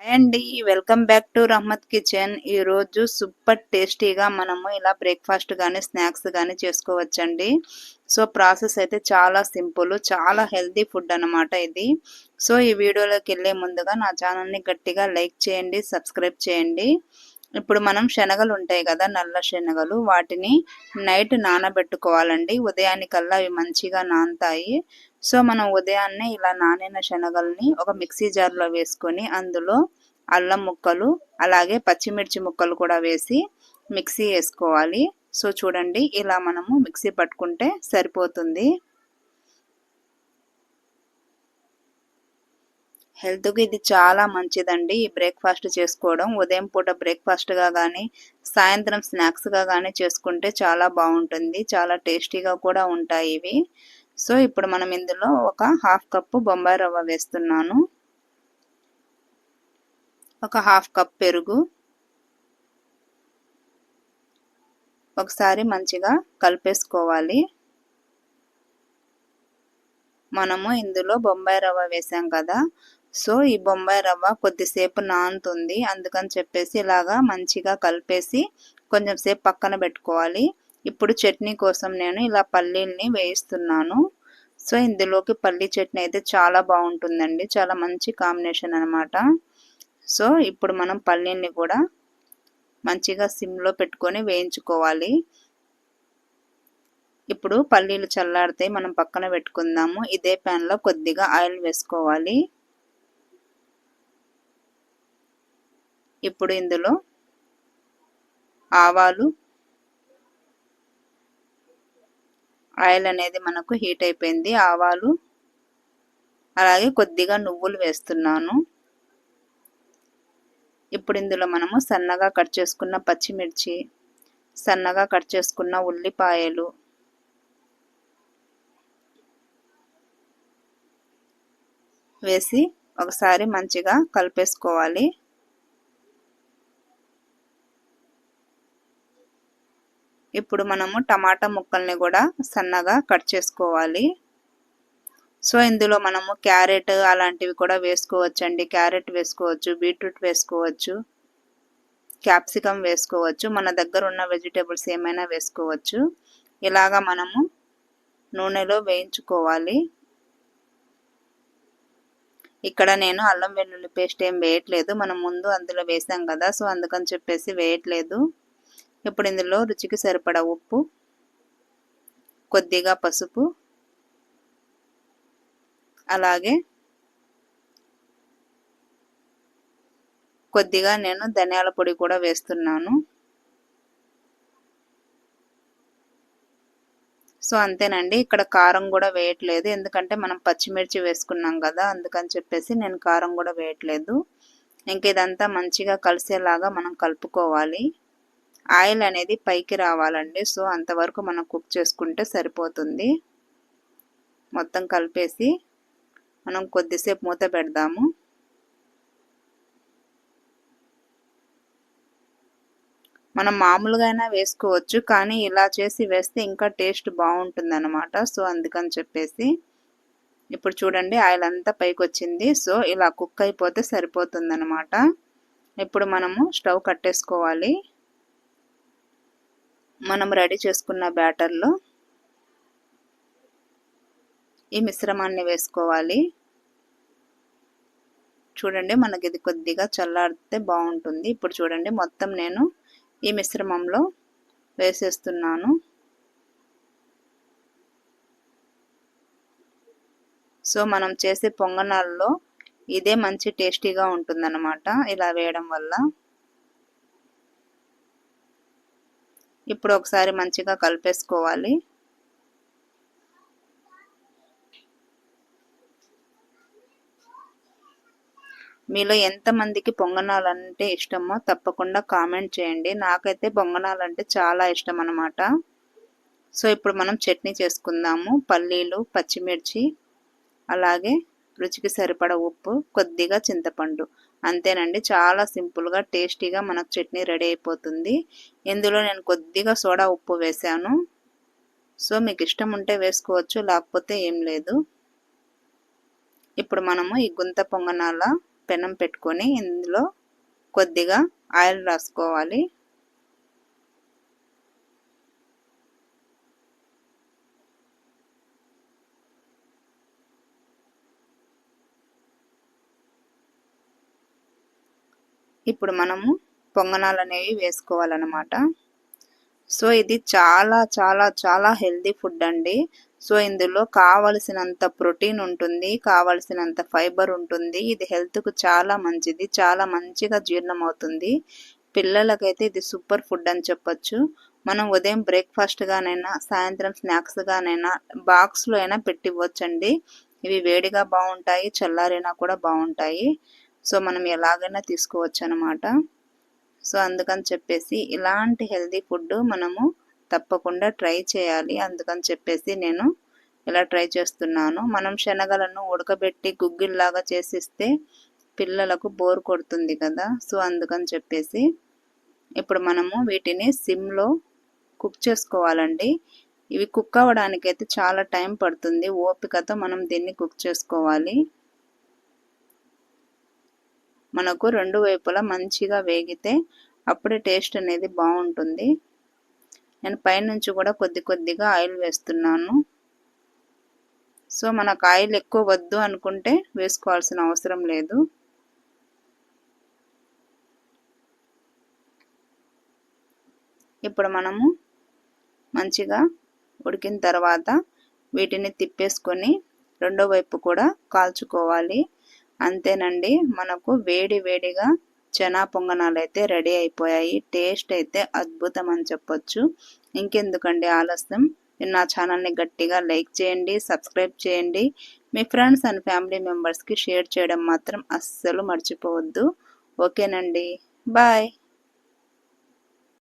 అండి welcome back to Rahmat kitchen. ఈ రోజు సూపర్ టేస్టీగా మనము ఇలా బ్రేక్ఫాస్ట్ కానీ స్నాక్స్ కానీ చేసుకోవచ్చండి. సో ప్రాసెస్ అయితే చాలా సింపుల్ చాలా హెల్తీ ఫుడ్ అనమాట ఇది. సో ఈ వీడియోలోకి వెళ్ళే ముందుగా నా ఛానల్ని గట్టిగా లైక్ చేయండి సబ్స్క్రైబ్ చేయండి. ఇప్పుడు మనం శనగలు ఉంటాయి కదా నల్ల శనగలు వాటిని నైట్ నానబెట్టుకోవాలండి. ఉదయానికల్లా అవి మంచిగా నానతాయి. సో మనం ఉదయాన్నే ఇలా నానిన శనగల్ని ఒక మిక్సీ జార్లో వేసుకొని అందులో అల్లం ముక్కలు అలాగే పచ్చిమిర్చి ముక్కలు కూడా వేసి మిక్సీ వేసుకోవాలి. సో చూడండి ఇలా మనము మిక్సీ పట్టుకుంటే సరిపోతుంది. హెల్త్కి ఇది చాలా మంచిదండి. ఈ బ్రేక్ఫాస్ట్ చేసుకోవడం ఉదయం పూట బ్రేక్ఫాస్ట్గా కానీ సాయంత్రం స్నాక్స్గా కానీ చేసుకుంటే చాలా బాగుంటుంది. చాలా టేస్టీగా కూడా ఉంటాయి ఇవి. సో ఇప్పుడు మనం ఇందులో ఒక హాఫ్ కప్పు బొంబాయి రవ్వ వేస్తున్నాను. ఒక హాఫ్ కప్ పెరుగు. ఒకసారి మంచిగా కలిపేసుకోవాలి. మనము ఇందులో బొంబాయి రవ్వ వేసాం కదా. సో ఈ బొంబాయి రవ్వ కొద్దిసేపు నానుతుంది. అందుకని చెప్పేసి ఇలాగా మంచిగా కలిపేసి కొంచెం సేపు పక్కన పెట్టుకోవాలి. ఇప్పుడు చట్నీ కోసం నేను ఇలా పల్లీల్ని వేయిస్తున్నాను. సో ఇందులోకి పల్లీ చట్నీ అయితే చాలా బాగుంటుందండి. చాలా మంచి కాంబినేషన్ అనమాట సో ఇప్పుడు మనం పల్లీల్ని కూడా మంచిగా సిమ్లో పెట్టుకొని వేయించుకోవాలి. ఇప్పుడు పల్లీలు చల్లారితే మనం పక్కన పెట్టుకుందాము. ఇదే ప్యాన్లో కొద్దిగా ఆయిల్ వేసుకోవాలి. ఇప్పుడు ఇందులో ఆవాలు ఆయిల్ అనేది మనకు హీట్ అయిపోయింది ఆవాలు అలాగే కొద్దిగా నువ్వులు వేస్తున్నాను. ఇప్పుడు ఇందులో మనము సన్నగా కట్ చేసుకున్న పచ్చిమిర్చి సన్నగా కట్ చేసుకున్న ఉల్లిపాయలు వేసి ఒకసారి మంచిగా కలిపేసుకోవాలి. ఇప్పుడు మనము టమాటా ముక్కల్ని కూడా సన్నగా కట్ చేసుకోవాలి. సో ఇందులో మనము క్యారెట్ అలాంటివి కూడా వేసుకోవచ్చు అండి క్యారెట్ వేసుకోవచ్చు బీట్రూట్ వేసుకోవచ్చు క్యాప్సికమ్ వేసుకోవచ్చు మన దగ్గర ఉన్న వెజిటేబుల్స్ ఏమైనా వేసుకోవచ్చు. ఇలాగా మనము నూనెలో వేయించుకోవాలి. ఇక్కడ నేను అల్లం వెల్లుల్లి పేస్ట్ ఏం వేయట్లేదు. మనం ముందు అందులో వేసాం కదా సో అందుకని చెప్పేసి వేయట్లేదు. ఇప్పుడు ఇందులో రుచికి సరిపడా ఉప్పు కొద్దిగా పసుపు అలాగే కొద్దిగా నేను ధనియాల పొడి కూడా వేస్తున్నాను. సో అంతేనండి. ఇక్కడ కారం కూడా వేయట్లేదు. ఎందుకంటే మనం పచ్చిమిర్చి వేసుకున్నాం కదా అందుకని చెప్పేసి నేను కారం కూడా వేయట్లేదు. ఇంక ఇదంతా మంచిగా కలిసేలాగా మనం కలుపుకోవాలి. ఆయిల్ అనేది పైకి రావాలండి. సో అంతవరకు మనం కుక్ చేసుకుంటే సరిపోతుంది. మొత్తం కలిపేసి మనం కొద్దిసేపు మూత పెడదాము. మనం మామూలుగా అయినా వేసుకోవచ్చు కానీ ఇలా చేసి వేస్తే ఇంకా టేస్ట్ బాగుంటుంది అనమాట సో అందుకని చెప్పేసి ఇప్పుడు చూడండి ఆయిల్ అంతా పైకి వచ్చింది సో ఇలా కుక్ అయిపోతే సరిపోతుంది అనమాట ఇప్పుడు మనము స్టవ్ కట్టేసుకోవాలి. మనం రెడీ చేసుకున్న బ్యాటర్లో ఈ మిశ్రమాన్ని వేసుకోవాలి. చూడండి మనకి ఇది కొద్దిగా చల్లారితే బాగుంటుంది. ఇప్పుడు చూడండి మొత్తం నేను ఈ మిశ్రమంలో వేసేస్తున్నాను. సో మనం చేసే పొంగనాల్లో ఇదే మంచి టేస్టీగా ఉంటుందన్నమాట. ఇలా వేయడం వల్ల. ఇప్పుడు ఒకసారి మంచిగా కలిపేసుకోవాలి. మీలో ఎంతమందికి పొంగనాలంటే ఇష్టమో తప్పకుండా కామెంట్ చేయండి. నాకైతే పొంగనాలంటే చాలా ఇష్టం అనమాట సో ఇప్పుడు మనం చట్నీ చేసుకుందాము. పల్లీలు పచ్చిమిర్చి అలాగే రుచికి సరిపడ ఉప్పు కొద్దిగా చింతపండు. అంతేనండి. చాలా సింపుల్గా టేస్టీగా మనకు చట్నీ రెడీ అయిపోతుంది. ఇందులో నేను కొద్దిగా సోడా ఉప్పు వేసాను. సో మీకు ఇష్టం ఉంటే వేసుకోవచ్చు లేకపోతే ఏం లేదు. ఇప్పుడు మనము ఈ గుంత పొంగనాల పెనం పెట్టుకొని ఇందులో కొద్దిగా ఆయిల్ రాసుకోవాలి. ఇప్పుడు మనము పొంగనాలు అనేవి వేసుకోవాలన్నమాట. సో ఇది చాలా చాలా చాలా హెల్దీ ఫుడ్ అండి. సో ఇందులో కావలసినంత ప్రోటీన్ ఉంటుంది కావలసినంత ఫైబర్ ఉంటుంది. ఇది హెల్త్కు చాలా మంచిది చాలా మంచిగా జీర్ణం అవుతుంది పిల్లలకైతే ఇది సూపర్ ఫుడ్ అని చెప్పొచ్చు. మనం ఉదయం బ్రేక్ఫాస్ట్గానైనా సాయంత్రం స్నాక్స్గానైనా బాక్స్లో అయినా పెట్టివ్వచ్చండి ఇవి వేడిగా బాగుంటాయి చల్లారైనా కూడా బాగుంటాయి సో మనం ఎలాగైనా తీసుకోవచ్చు అనమాట సో అందుకని చెప్పేసి ఇలాంటి హెల్దీ ఫుడ్ మనము తప్పకుండా ట్రై చేయాలి. అందుకని చెప్పేసి నేను ఇలా ట్రై చేస్తున్నాను. మనం శనగలను ఉడకబెట్టి గుగ్గిల్లాగా చేసిస్తే పిల్లలకు బోర్ కొడుతుంది కదా. సో అందుకని చెప్పేసి ఇప్పుడు మనము వీటిని సిమ్లో కుక్ చేసుకోవాలండి. ఇవి కుక్ అవ్వడానికైతే చాలా టైం పడుతుంది. ఓపికతో మనం దీన్ని కుక్ చేసుకోవాలి. మనకు రెండు వైపులా మంచిగా వేగితే అప్పుడే టేస్ట్ అనేది బాగుంటుంది. నేను పైనుంచి కూడా కొద్ది కొద్దిగా ఆయిల్ వేస్తున్నాను. సో మనకు ఆయిల్ ఎక్కువ వద్దు అనుకుంటే వేసుకోవాల్సిన అవసరం లేదు. ఇప్పుడు మనము మంచిగా ఉడికిన తర్వాత వీటిని తిప్పేసుకొని రెండో వైపు కూడా కాల్చుకోవాలి. అంతేనండి. మనకు వేడి వేడిగా చనా పొంగనాలు అయితే రెడీ అయిపోయాయి. టేస్ట్ అయితే అద్భుతం అని చెప్పొచ్చు. ఇంకెందుకండి ఆలస్యం? నా ఛానల్ని గట్టిగా లైక్ చేయండి సబ్స్క్రైబ్ చేయండి. మీ ఫ్రెండ్స్ అండ్ ఫ్యామిలీ మెంబర్స్కి షేర్ చేయడం మాత్రం అస్సలు మర్చిపోవద్దు. ఓకేనండి. బాయ్.